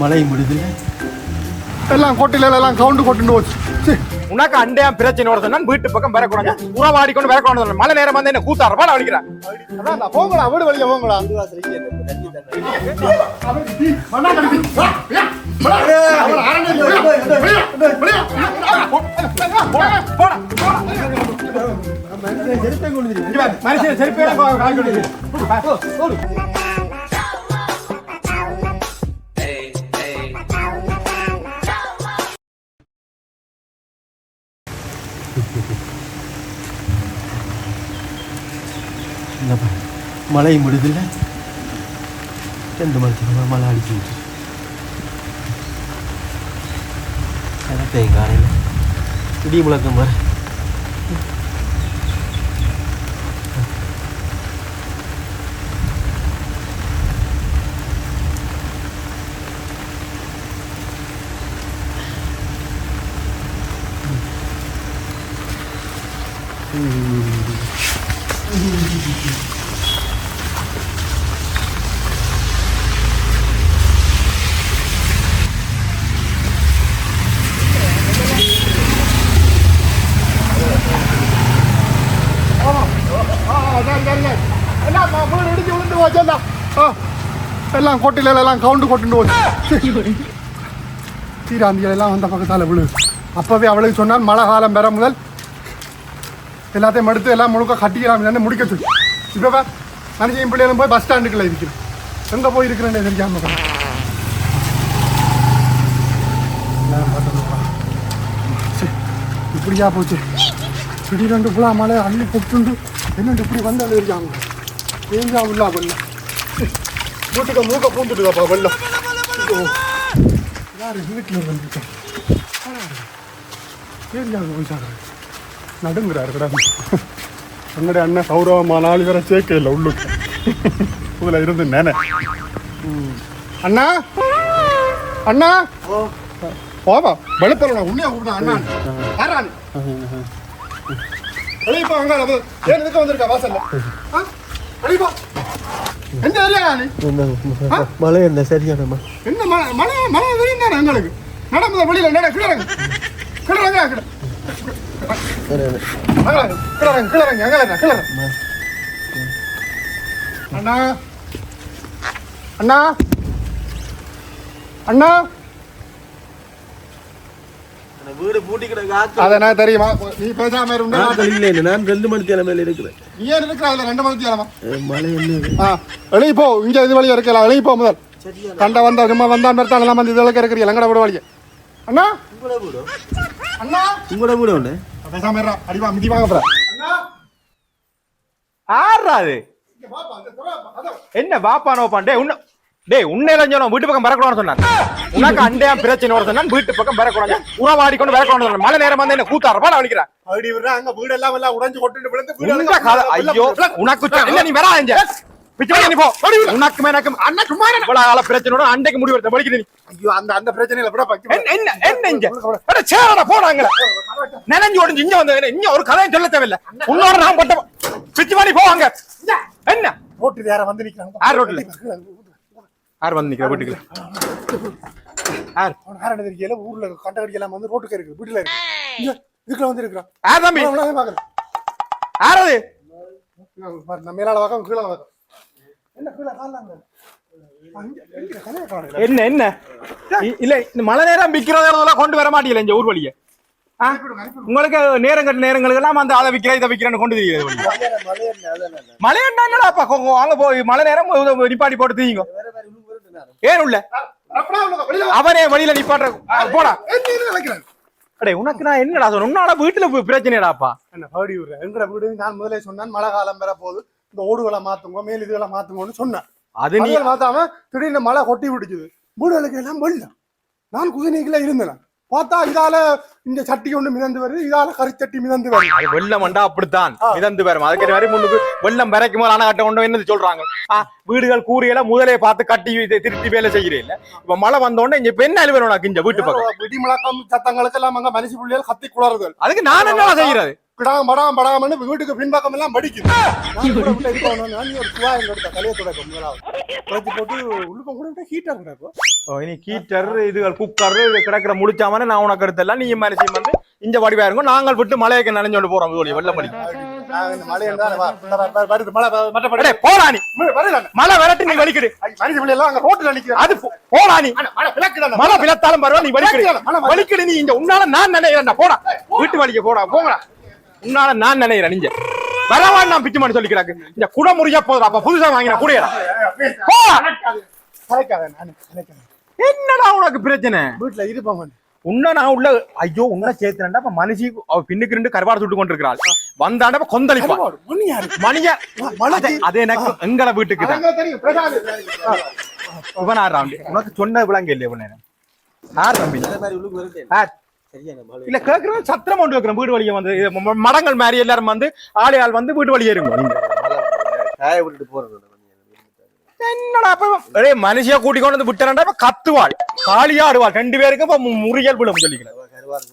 மழை முடியுதுல்ல எல்லாம் கொட்டில எல்லாம் கவுண்டு கொண்டு போச்சு. சீ, உனக்கு அண்டையா பிரச்சனை சொன்னா வீட்டு பக்கம் வரக்கூடாது. உறவாடி கொண்டு வரக்கூடாது மழை நேரம் வந்து என்ன கூத்தாரப்பா நான் அடிக்கிறேன் அதான்டா, போங்கடா வீடு வழியா போங்கடா. மண்ணா கடிச்சு. வா, வெளியா, வா, போ, ஓடு. என்னப்பா? மழை முடியுதுல்ல ரெண்டு மணிக்கு மழை அடிச்சு காலையில்? இடி முழக்கம் பாரு. ஆ, எல்லாம் போச்சு எல்லாம். கவுண்டு கொண்டு போச்சு சீராந்திகள் எல்லாம் வந்த பக்கத்தால விழு அப்பவே அவளுக்கு சொன்னால் மழை காலம் பெற முதல் எல்லாத்தையும் எடுத்து எல்லாம் முழுக்க கட்டிக்கலாம் முடிக்க சொல்லி. இப்போ மனுஷன் பிள்ளைகளும் போய் பஸ் ஸ்டாண்டுக்குள்ளே இருக்கிறேன் எங்கே போய் இருக்கிறேன்னு தெரியாம இப்படியா போச்சு? திடீரெண்டு ஃபுல்லாக மழை அள்ளி கொட்டுண்டு என்னண்டு இப்படி வந்து இருக்காங்க ஏஞ்சா உள்ளா வெள்ளம். மூட்டுக்க மூக்க பூந்துட்டுதாப்பா வெள்ளம். ஐயோ. யாரு வீட்டில் வந்துட்டோம் ஏரியாவுக்கு போயிட்டாங்க நடுங்குறாரு கிடந்து என்னுடைய அண்ணன் சௌரவமா நாலு பேரை சேர்க்க இல்லை உள்ளுக்கு. இதில் இருந்து நேனே. ம். அண்ணா? அண்ணா? போவா. வெளுப்பறா உண்மையா கூப்பிட்டா அண்ணா. நீ. வெளியப்பா அங்க ஏன் இதுக்கு வந்திருக்கா? வாசல்ல? வெளியப்பா என்ன மழை என்ன சரியானம்மா என்ன மழை? மழை மழை தானே எங்களுக்கு. நடமுத வெளியில நட கிள அண்ணா அண்ணா. அண்ணா வீடு பூட்டி கிடக்கு அதை நான் தெரியுமா நீ பேசாம இருந்தா ஆட்கள் இல்லை நான் ரெண்டு மணி தலைமையில் இருக்கிறேன் நீ ஏன் இருக்கிற அதுல ரெண்டு மணி ஏறமா மழை என்ன ஆ போ இங்க இது வழியா இருக்கலாம் வெளியே போ முதல் கண்ட வந்த சும்மா வந்தான் நிறுத்தான் எல்லாம் வந்து இதுல இருக்கிறீங்க எங்கட விட வழிய அண்ணா உங்களோட வீடு அண்ணா உங்களோட வீடு பேசாம இருடா அடிவா மிதி வாங்க போற. அண்ணா. ஆறா அது? என்ன பாப்பா நோப்பான் டே உன்ன டேய் உன்னை சொன்னோம் வீட்டு பக்கம் வரக்கூடாதுன்னு சொன்னான் உனக்கு அண்டையா பிரச்சனை சொன்னா வீட்டு பக்கம் வரக்கூடாது உறவாடி கொண்டு வரக்கூடாது மழை நேரம் வந்து என்ன கூத்தாரப்பா நான் அடிக்கிறேன். அப்படி விடுறா அங்க வீடு எல்லாம் எல்லாம் உடைஞ்சு கொட்டு விழுந்து ஐயோ உனக்கு இல்ல நீ வரா பிச்சை போ உனக்கும் எனக்கும் அண்ணா சும்மா. இவ்வளவு கால பிரச்சனையோட அண்டைக்கு முடிவு எடுத்த வலிக்குது நீ. ஐயோ அந்த அந்த பிரச்சனையில விட பக்கி என்ன என்ன என்ன இங்க? அட சேரடா போடாங்க நினைஞ்சு உடஞ்சு இங்க வந்து இங்க ஒரு கதையும் சொல்ல தேவையில்ல. உன்னோட நான் பட்ட பிச்சு பண்ணி போவாங்க என்ன? ரோட்டு வேற வந்து நிக்கிறாங்க. யார் ரோட்ல? யார் வந்து நிக்கிற வீட்டுக்கு யார்? யார் தெரியல ஊர்ல கண்டகடி எல்லாம் வந்து ரோட்டுக்கு இருக்கு வீட்டுல இருக்கு. இங்க இதுக்குள்ள வந்து இருக்கிறான் யார் தம்பி? யார் மேலால வாக்கம் கீழே என்ன என்ன இல்ல இந்த மழை நேரம் விக்கிறதெல்லாம் கொண்டு வர மாட்டீங்களா இந்த ஊர் வழிய? உங்களுக்கு நேரம் கட்ட நேரங்களுக்கு எல்லாம் அந்த அதை விக்கிற இதை விக்கிறேன்னு கொண்டு தெரியுது மழை என்ன என்னடாப்பா அங்க போய் மழை நேரம் நிப்பாட்டி போட்டு தீங்க. ஏன் உள்ள. அவனே வழியில நிப்பாட்டுற ஆ, போடா? அடே உனக்கு நான் என்னடா சொன்ன உன்னால வீட்டுல பிரச்சனைடாப்பா என்ன பாடி விடுறேன் எங்கட வீடு? நான் முதல்ல சொன்னேன் மழை காலம் வர போகுது. இந்த ஓடுகளை மாத்துங்க மேல் இதுகளை மாத்துங்கன்னு சொன்னேன். அது நீ மாத்தாம திடீர்னு மழை கொட்டி விடுச்சுது வீடுகளுக்கு எல்லாம் வெள்ளம். நான் குதினைக்குள்ள இருந்தேன். பார்த்தா இதால இந்த சட்டி ஒண்ணு மிதந்து வருது இதால கறிச்சட்டி மிதந்து வருது. வெள்ளம் வந்தா அப்படித்தான். மிதந்து வரும். அதுக்கு வரை முன்னுக்கு வெள்ளம் வரைக்கும் போது அணை கட்ட கொண்டு என்னது சொல்றாங்க? வீடுகள் கூறியெல்லாம் முதலே பார்த்து கட்டி திருத்தி வேலை செய்கிறேன் இல்ல. இப்ப மழை வந்த உடனே இங்க பெண் அழிவு உனக்கு வீட்டு பக்கம். இடி முழக்கம் சத்தங்களுக்கு எல்லாம் அங்க மனுஷ பிள்ளைகள் கத்தி குளறுதல். அதுக்கு நான் என்ன செய்யறது? கிடாம் படாம் படாமன்னு வீட்டுக்கு பின்பக்கம் எல்லாம் படிக்குது இது ஒரு கொடுத்த தலையை துடைக்கும் முதலாவது. துடைச்சு போட்டு உள்ளுக்கும் கூட ஹீட்டர் கிடக்கும் இனி கீட்டர் இதுகள் குக்கர் இது கிடக்கிற முடிச்சாமனே நான் உனக்கு எடுத்தெல்லாம் நீ மனுஷன் வந்து இந்த வடிவா இருக்கும் நாங்கள் விட்டு மலையக்க நனைஞ்சோண்டு போறோம் வீடு வெள்ள மணி நான் இந்த மழை விரட்டி நீ வலிக்குது. மனித பிள்ளை எல்லாம் அங்க ரோட்ல நிக்கிறேன் அது போ- போடா நீ மழை பிளத்தாலும் பரவாயில்ல நீ வலிக்குது. வலிக்குது நீ இங்க உன்னால நான் நினைக்கிறேன்டா போடா. வீட்டு வலிக்க போடா போங்கடா. உன்னால நான் நினைக்கிறேன் நீங்க வரவா நான் பிச்சு பண்ணி சொல்லி கிடக்கு இந்த குடமுறியா போதும் அப்ப புதுசா வாங்கின கலைக்காத என்னடா உனக்கு பிரச்சனை? வீட்டுல இருப்பாங்க உன்ன நான் உள்ள ஐயோ உன்ன சேர்த்துனண்டா அப்ப மனுஷி அவ பின்னுக்கு ரெண்டு கருவாடு சுட்டு கொண்டிருக்கிறாள். வந்தாண்டா கொந்தளிப்பா. மணியா அது- எனக்கு எங்கட வீட்டுக்கு இவன் ஆடுறான் உனக்கு சொன்ன விளங்க இல்லையா இவன். ஆர் தம்பி? இல்ல கேக்குறேன் சத்திரம் கொண்டு வைக்கிறேன் வீடு வழியை வந்து மடங்கள் மாதிரி எல்லாரும் வந்து ஆளு ஆள் வந்து வீடு வழியே இருங்க. விட்டுட்டு போறது என்னடா அப்ப? மனுஷியா கூட்டி கொண்டு வந்து விட்டுறா இப்ப கத்துவாள். காளியா ஆடுவாள். ரெண்டு பேருக்கும் இப்ப முறியல் விழும் சொல்லிக்கிறேன் கருவாடு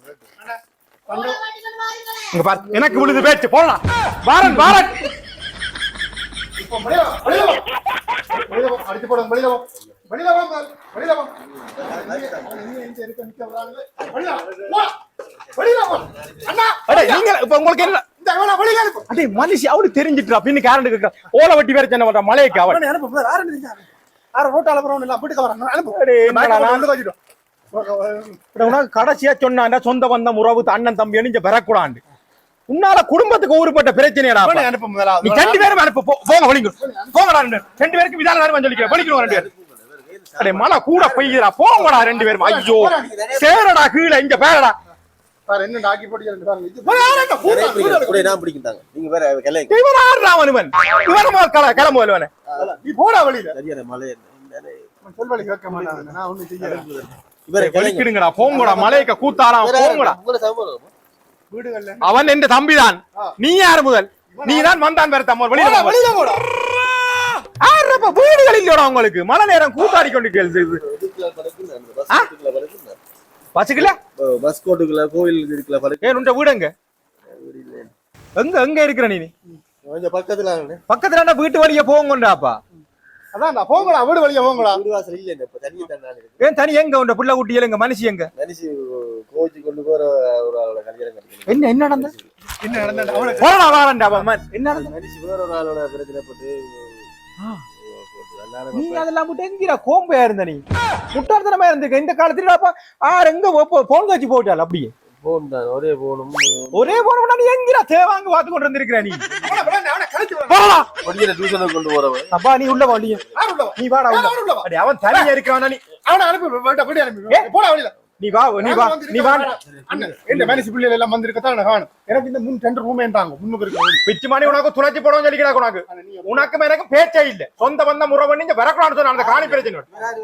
இங்க பாரு எனக்கு விழுது பேச்சு போடலாம் வாரன் வாரன். அடிச்சு போடுங்க வெளியில வா. வெளியில வா பாரு, வெளியில வா. அவன் இங்க இங்க இருக்க நிக்க வரானுங்க. வெளியில வா. வா. வெளியில வா. அண்ணா அடே நீங்க இப்ப உங்களுக்கு என்ன இந்த அவனை வெளியில அனுப்பு. அடே மனுஷி அவளுக்கு தெரிஞ்சிட்டா பின்னு கேரண்ட் இருக்கா ஓலை வட்டி வேற என்ன பண்ற மலைக்கு அவன் அனுப்பு. வேற ரோட்டால போறவன் இல்ல, வீட்டுக்கு வரான். அனுப்பு. அடே, இந்த பேக்கை என்னடா கொண்டு வந்து வச்சுட்டு வா. இப்ப உனக்கு கடைசியா சொன்னாண்டா சொந்த பந்தம் உறவு அண்ணன் தம்பி நீங்க பெறக்கூடாண்டு உன்னால குடும்பத்துக்கு ஊருப்பட்ட பிரச்சனைடா அவனை அனுப்பு முதலாவது. நீ ரெண்டு பேரும் அனுப்பு போங்க ரெண்டு பேரும். ரெண்டு பேருக்கு விதான நேரம் சொல்லிக்கிறேன் வலிக்கணும் ரெண்டு பேரும் அடே மழை கூட பெய்யுறா போங்கடா ரெண்டு பேரும். ஐயோ சேரடா கீழே இங்க பேரடா. வேற என்ன டாக்கி போட்டு ரெண்டு பாருங்க. இது வேற யாரும் இல்ல, கூட்டம், கூட்டம். கூட நான் பிடிக்கிட்டாங்க. நீங்க வேற கிளை. இவன் ஆடுறா அவனுவன் இவன்? கிள கிளம்பு வருவன நீ போடா வெளியில சரியான மழை சொல்வழி கேட்க மாட்டான். நான் ஒண்ணும் செய்யல. இவரை கிளைங்க வலிக்கிடுங்கடா போங்கடா மலையக்க கூத்தாரா போங்கடா. வீடுகள்ல அவன் எந்த தம்பிதான். நீ யாரு முதல்? நீ தான் வந்தான் வேற தம்ம வெளியில போடா. ஆடுறப்ப வீடுகள் இல்லையோட உங்களுக்கு. மழை நேரம் கூத்தாடி கொண்டு கேள்வி அந்த பஸ் கோட்டுக்குள்ள கோவில் இதுக்குள்ள பறக்கு ஏன் உண்ட வீடுங்க எங்க? எங்க இருக்கிற நீ? கொஞ்சம் பக்கத்துல. பக்கத்துல வீட்டு வழிய போங்கண்டாப்பா. அதான்டா போங்கடா வீடு வழியா போங்கடா. வீடு வாசல் இல்ல இப்ப தனியா தான் நான் இருக்கேன் ஏன் தனி எங்க உண்ட? புள்ள குட்டியல எங்க? மனுஷி எங்க? மனுஷி கோச்சி கொண்டு போற ஒரு ஆளோட கல்யாணம் என்ன என்ன நடந்த என்ன நடந்தா அவனுக்கு போடா வாரண்டா அவன் என்ன நடந்த மனுஷி வேற ஒரு ஆளோட பிரச்சனை போட்டு நீ அதெல்லாம் விட்டு எங்கிற கோம்பையா இருந்த நீ? முட்டாள்தனமா இருந்துக்க இந்த காலத்துல ஆறு எங்க போன் காட்சி போட்டாள் அப்படியே ஒரே போனும் ஒரே போன நீ எங்கிற தேவாங்க பார்த்து கொண்டு வந்திருக்கிற நீ? கொண்டு போறவன். அப்பா நீ உள்ள வா நீ. வாடா உள்ள. அவன் தனியா இருக்கிறானா நீ? அவனை அனுப்பி அனுப்பி. போடா வெளியில நீ வா நீ வா நீ வா. இந்த மேனேஜ் பிள்ளைகள் எல்லாம் வந்திருக்கத்தான் எனக்கு காணும் எனக்கு இந்த முன் ரெண்டு ரூம் என்றாங்க முன்னுக்கு இருக்கு பிச்சு மணி உனக்கு துணைச்சி போடவும் சொல்லிக்கிறா உனக்கு. உனக்கும் எனக்கு பேச்சே இல்ல. சொந்த பந்த முறை பண்ணி இங்க சொன்ன அந்த காணி பிரச்சனை.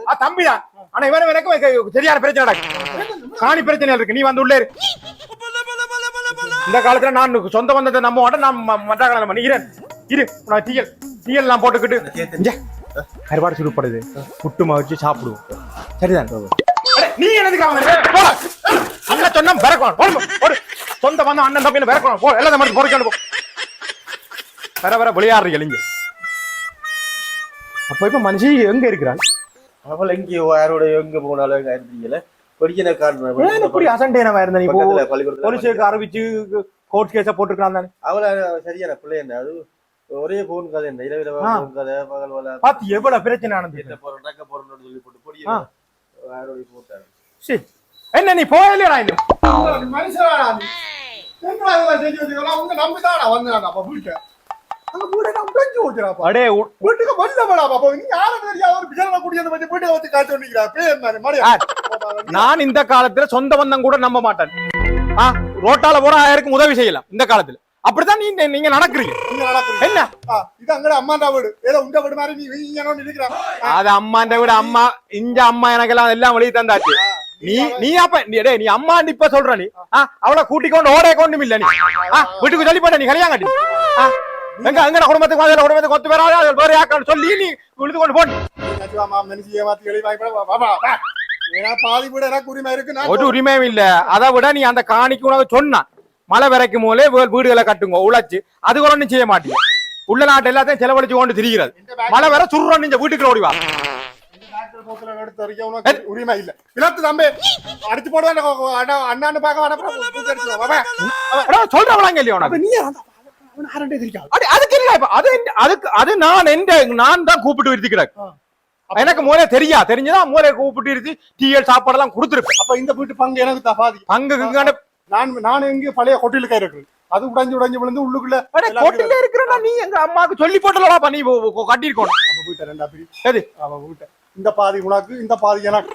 ஆ தம்பிதான் ஆனா இவனும் எனக்கு சரியான பிரச்சனை நடக்கு காணி பிரச்சனை இருக்கு? நீ வந்து உள்ளே. இந்த காலத்துல நான் சொந்த பந்தத்தை நம்ப மாட்டேன் நான் மற்ற கல்யாணம் பண்ணிக்கிறேன் இரு உனக்கு டீயல் டீயல் நான் போட்டுக்கிட்டு கருவாடு சுடுப்படுது புட்டுமா வச்சு சாப்பிடுவோம். சரிதான்? நீ என்னதுக்கு அவன் சொன்னா போடு போடு. சொந்த பந்தம் அண்ணன் தம்பி பிறக்கணும் போ பொறுக்கணும் போ. வர வர விளையாடுறீங்க இங்க அப்ப இப்ப மனுஷி எங்க இருக்கிறாள் அவள் எங்க யாரோட எங்க போனாலும் எங்க இருந்தீங்கல்ல படிக்கிற ஏன் காரணம்? இப்படி அசண்டேனவா இருந்த நீ போலீஸுக்கு அறிவிச்சு கோர்ட் கேஸ போட்டுருக்கான் தானே. அவள சரியான பிள்ளை என்ன? அது ஒரே போன் கதை என்ன? இரவு இரவா ஆ. போன் கதை பகல் வேலை. பாத்து எவ்வளவு பிரச்சனை ஆனது என்ன போறோம் டக்க போறோம்னு சொல்லி போட்டு பொடிய ஆ. யாரோட சரி என்ன நீ போயலையா இன்னும் மனுஷனா நீ உங்க அப்ப வீட்டை நான் வீட்டுக்கு ஒரு நான் இந்த காலத்துல சொந்த பந்தம் கூட நம்ப மாட்டேன். ரோட்டால போற ஆயிரக்கும் உதவி செய்யலாம் இந்த காலத்துல. அப்படித்தான் நீ நீங்க நடக்கிறீங்க. என்ன? இது அங்கட அம்மாண்டா வீடு. ஏதோ உண்ட வீடு மாதிரி நீ இங்க இருக்கிறான் அது அம்மாண்ட விட அம்மா இங்க அம்மா எனக்கெல்லாம் எல்லாம் வெளியே தந்தாச்சு. நீ நீ அப்ப நீ டேய் நீ அம்மா இப்ப சொல்ற நீ. அவளை கூட்டிக் கொண்டு ஓடே கொண்டும் இல்ல நீ. வீட்டுக்கு சொல்லி போட்ட நீ கல்யாணம் கட்டி. எங்க எங்க குடும்பத்துக்கு வந்து குடும்பத்துக்கு கொத்து வராது அது வேற யாக்கான்னு சொல்லி நீ இழுத்து கொண்டு ஏன்னா பாதி வீடு எனக்கு உரிமை இருக்கு ஒரு உரிமையும் இல்ல. அதை விட நீ அந்த காணிக்கு உனக்கு சொன்னா. மழை வரைக்கும் போலே வீடுகளை கட்டுங்க உழைச்சு. அது கூட ஒண்ணும் செய்ய மாட்டீங்க உள்ள நாட்டு எல்லாத்தையும் செலவழிச்சு கொண்டு திரிகிறது மழை வர சுருன்னு இந்த வீட்டுக்குள்ள ஓடிவா உரிமை இல்ல. விளத்து தம்பி அடிச்சு போடுவேன் அண்ணா அண்ணான்னு பார்க்க சொல்றவளாங்க இல்லையா உனக்கு? நீ அதுக்கு இல்ல அது அதுக்கு அது நான் எந்த நான் தான் கூப்பிட்டு விருத்தி கிடக்கு எனக்கு மூளை தெரியா? தெரிஞ்சுதான் மூளை கூப்பிட்டு இருத்தி டீயல் சாப்பாடு எல்லாம் கொடுத்துருப்பேன் அப்ப இந்த வீட்டு பங்கு எனக்கு தபாதி. இங்க நான் நான் எங்க பழைய கொட்டில கை இருக்கு அது உடைஞ்சு உடைஞ்சு விழுந்து உள்ளுக்குள்ள கொட்டில இருக்கிறனா நீ எங்க அம்மாவுக்கு சொல்லி போட்டலடா பண்ணி கட்டிருக்கோம் அவ வீட்டை ரெண்டா பிரி எது அவ வீட்டை இந்த பாதி உனக்கு இந்த பாதி எனக்கு.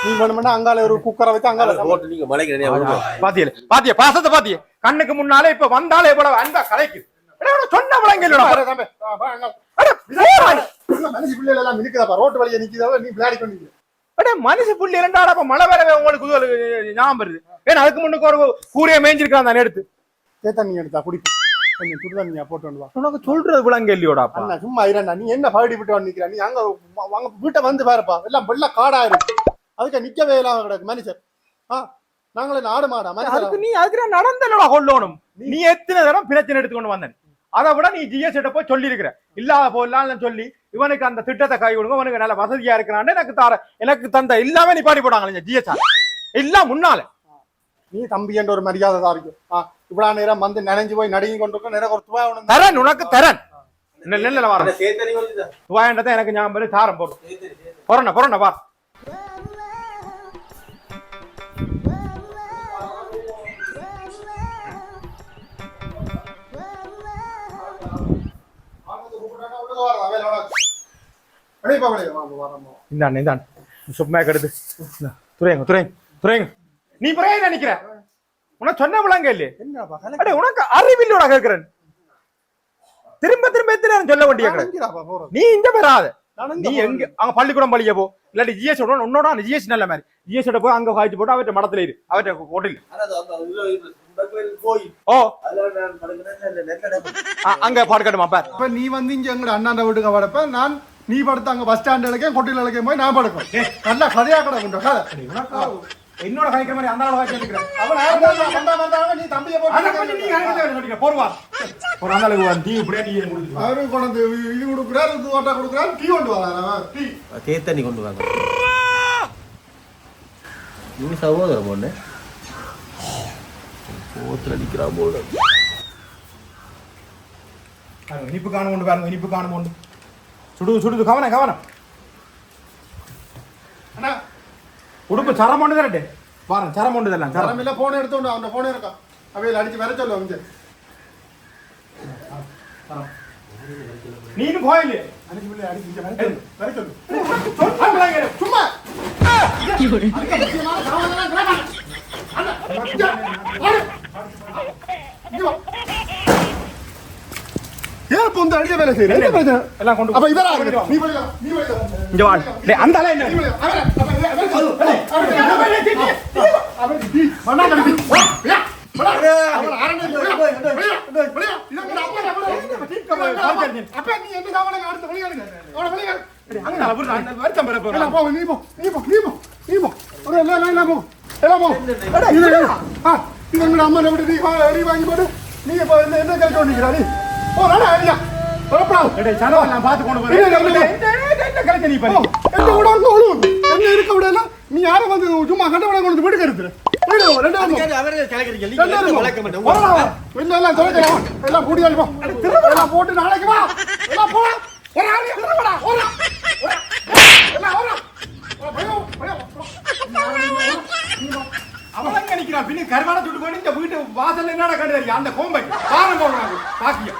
நீ வேணும்னா அங்கால ஒரு குக்கரை வச்சு அங்கால நீங்க மலைக்கு பாத்தியல பாத்திய பாசத்தை பாத்திய. கண்ணுக்கு முன்னாலே இப்ப வந்தாலே இவ்வளவு அன்பா கலைக்குது சொன்ன விளங்க இல்லடா. மனுஷி பிள்ளைகள் எல்லாம் நிக்குதாப்பா ரோட்டு வழியா நிக்குதாவ? நீ விளையாடி கொண்டு. அடே மனுஷ புள்ளி இரண்டாடா அப்ப மழை வரவே உங்களுக்கு ஞாபகம் வருது. ஏன்னா அதுக்கு முன்னுக்கு ஒரு கூரையை மேய்ஞ்சிருக்கான் தானே எடுத்து. தேத்தண்ணி எடுத்தா குடிப்பு கொஞ்சம் சுடுதண்ணியா போட்டு வந்து உனக்கு சொல்றது விளங்க இல்லையோடாப்பா அண்ணா சும்மா இரண்டா நீ என்ன பகடி விட்டு வந்து நிக்கிற நீ அங்க வ- வாங்க வீட்டை வந்து பாருப்பா. எல்லாம் வெள்ள காடா இருக்கு அதுக்கு நிக்கவே இல்லாம கிடக்கு மனுஷன். ஆ நாங்களே நாடு மாடா அதுக்கு நீ அதுக்கு நடந்தலடா கொள்ளணும் நீ எத்தனை தரம் பிரச்சனை எடுத்துக்கொண்டு வந்தேன்? அதை விட நீ ஜிஎஸ் போய் சொல்லி இருக்கிற இல்லாத போடலாம்னு சொல்லி இவனுக்கு அந்த திட்டத்தை கை கொடுங்க இவனுக்கு நல்ல வசதியா இருக்கிறான்னு எனக்கு தார எனக்கு தந்த இல்லாம நீ பாடி போடாங்க ஜிஎஸ் எல்லாம் முன்னால. நீ தம்பி என்ற ஒரு மரியாதை தான் இருக்கு. இவ்வளவு நேரம் வந்து நனைஞ்சு போய் நடுங்கி கொண்டிருக்க நிறைய ஒரு தரன் உனக்கு தரன். நெல்ல வர துவாயன்றதை எனக்கு ஞாபகம் தாரம் போடும் பொறண்ண பொறண்ண வா. சும்மா துறையங்க துறையங்க துறையங்க நீ புறைய நினைக்கிற? உனக்கு சொன்ன விளங்க இல்லையே. என்னப்பா அடே உனக்கு அறிவில்லோட கேட்கிறேன் திரும்ப திரும்ப எத்தனை சொல்ல வேண்டிய நீ இங்க வராத. நீ எங்க அங்க பள்ளிக்கூடம் பள்ளிய போ. இல்லாட்டி ஜிஎஸ் உன்னோட ஜிஎஸ் நல்ல மாதிரி. ஜிஎஸ் போய் அங்க காய்ச்சி போட்டு அவர்கிட்ட மடத்துல இரு. அவர்கிட்ட ஹோட்டல் போய். ஓ. அங்க பாடுக்கட்டுமா பார். இப்ப நீ வந்து இங்க எங்கட அண்ணாண்ட வீட்டுக்கு படப்ப நான் நீ படுத்து அங்க பஸ் ஸ்டாண்ட் இலக்கையும் கொட்டில இலக்கையும் போய் நான் படுப்பேன். நல்லா கதையா கடை கொண்டு கதை என்னோட காய்க்கிற மாதிரி அந்த ஆளோட காய்ச்சி இருக்கிறேன் அவன் நீ தம்பியை போட்டு போடுவா ஒரு அளவுக்கு டீ இப்படியே டீ அவரு கொண்டு இது கொடுக்குறாரு இது ஓட்டா கொடுக்குறாரு டீ கொண்டு வரான் டீ. தேத்தண்ணி கொண்டு வாங்க நீ சகோதரம் பொண்ணு. கோத்துல அடிக்கிறா போல. இனிப்பு காணும் கொண்டு பாருங்க இனிப்பு காணும் கொண்டு. சுடுது சுடுது. கவனம் கவனம். அண்ணா. உடுப்பு சரம் கொண்டு தரட்டு பாருங்க சரம் கொண்டு தரலாம் சரம். தரமில்ல போன் எடுத்து அவன் போன் இருக்கான் அவையில் அடிச்சு வர சொல்லு வந்து நீனு கோயில். அடிச்சு பிள்ளை அடிச்சு இங்க வர சொல்லு. வர சொல்லு. சும்மா அதுக்கு முக்கியமான சாமானெல்லாம் கிராமம். அண்ணா, இங்க, வாடு. இங்க வா. ஏன் இப்ப வந்து அடிக்க வேலை செய்யற? என்ன பிரச்சனை? எல்லாம் கொண்டு அப்ப இதெல்லாம் இருக்கு. நீ போய் வா, நீ போய் வா. இங்க வா டேய் அந்த ஆளே என்ன நீ போய் வா. அவரை, அவரை, அவரை சொல்லு. அவரை, அவரை, அவரை, டீ, மண்ணாங்கண்ணி டீ. வா, வெளியா, வெளியா. அவரை அரண்டை வெளியா, வெளியா, வெளியா. இதை கூட அப்பா, அப்பா, அப்பா, நீ எந்த சாமானை அடுத்து வெளியே எடுங்க. அவனை வெளியே எடு. அங்க அவர் அந்த வருத்தம் பெற எல்லாம் போறான் போ, நீ போ, நீ போ, நீ போ, நீ போ. ஒரு எல்லாம், எல்லாம், எல்லாம் போ. எல்லாம் போ. இது, இது. ஆ, இது உங்களோட அம்மா எப்படி நீ வா- நீ போட்டு யாரும் வந்து சும்மா கண்ட விட கொண்டு வீட்டுக்கு. எல்லாம் போட்டு நாளைக்கு வா. எல்லாம் போடா. ஒரு ஆளு பயம், பயம். அவன் அங்க நிக்கிறான் பின்ன கருவாட சுட்டு போய் இந்த வீட்டு வாசல்ல என்னடா கண்டு அந்த கோம்பை. பாரம் போடுறாங்க. பாக்கிய.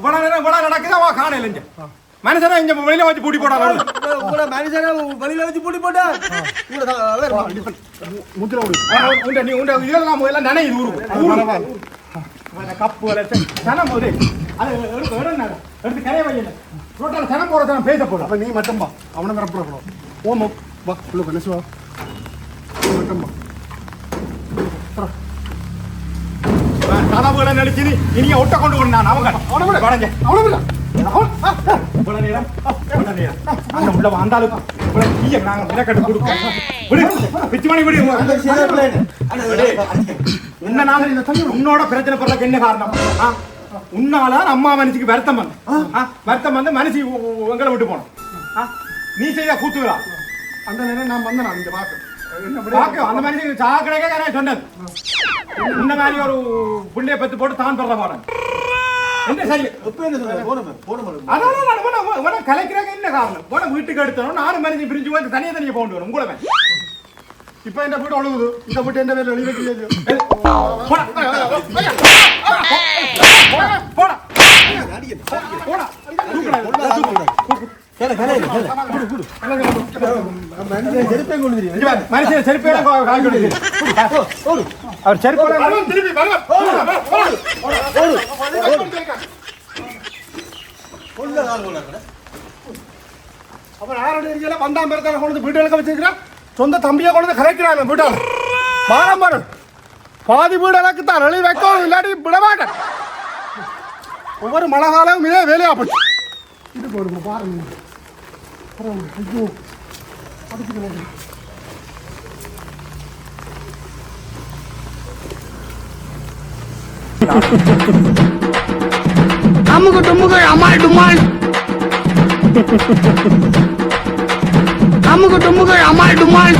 இவ்வளவு நேரம் இவ்வளவு நடக்குது அவன் காணல இங்க மனுஷனா இங்க வெளியில வச்சு பூட்டி போடாங்க உங்களோட மனுஷனை வழியில வச்சு பூட்டி போட்டா உங்களோட அவர் முத்திர விடு. உண்ட நீ உண்ட இதெல்லாம் எல்லாம் நினைவு ஊரு கப்பு சனம் போது அது எடுத்து கரைய வையல ரோட்டால சனம் போற சனம் பேச போதும் அப்ப நீ மட்டும் வா அவனும் வரப்படக்கூடாது ஓமோ வா உள்ள கணேசு வா வந்தாலும் இவ்வளவு தீய நாங்க விலக்கட்டு கொடுப்போம் விடு பிச்சு மணி விடு. உன்ன நாள்? உன்னோட பிரச்சனை படுறதுக்கு என்ன காரணம்? உன்னால அம்மா மனுஷிக்கு வருத்தம் வந்து? வருத்தம் வந்து உ- உங்களை விட்டு போனோம்? நீ செய்த கூத்துகளா? அந்த நேரம் நான் வந்தேன் நான் இங்க என்ன பாக்க அந்த மனுஷனுக்கு சாக்கடைக்கே சொன்னது இந்த மாதிரி ஒரு புள்ளைய பத்து போட்டு தான் பாடம் என்ன சரி என்ன போன போன அதான் கலைக்கிறாங்க என்ன காரணம் உன வீட்டுக்கு எடுத்தனும் நானும் மனுஷன் பிரிஞ்சு போய் தனியா தனியா போண்டு வரும் உங்களை இப்ப இந்த வீடு ஒழுகுது இந்த வீட்டு எந்த வேலை வெளியே தெரியாது போடா போடா போடா மனுஷன் செருப்பே கால் கொடுக்குது அவர் செருப்பு வருவன் திருப்பி வருவன் கொண்டு கால் கொண்டாங்க அவன் யாரோட வந்தான் பிறத்தால கொண்டு வந்து வீடு எடுக்க வச்சிருக்கிறான்? சொந்த தம்பியை கொண்டு கரைக்கிறான் வீட்டால் மாறம் பாரு. பாதி வீடு எனக்கு தான் வெளியே வைக்கவும் இல்லாட்டி விட மாட்டேன். ஒவ்வொரு மழை காலம் இதே வேலையா போச்சு. இது போடுங்க பாருங்க. பாருங்க, ஐயோ அடிச்சுக்கணும் அமுகு டுமுகு அமால் டுமால். அமுகு டுமுகு அமால் டுமால்.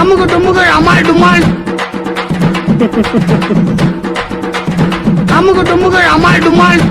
அமுகு டுமுகு அமால் டுமால். அமுகு டுமுகு அமால் டுமால்.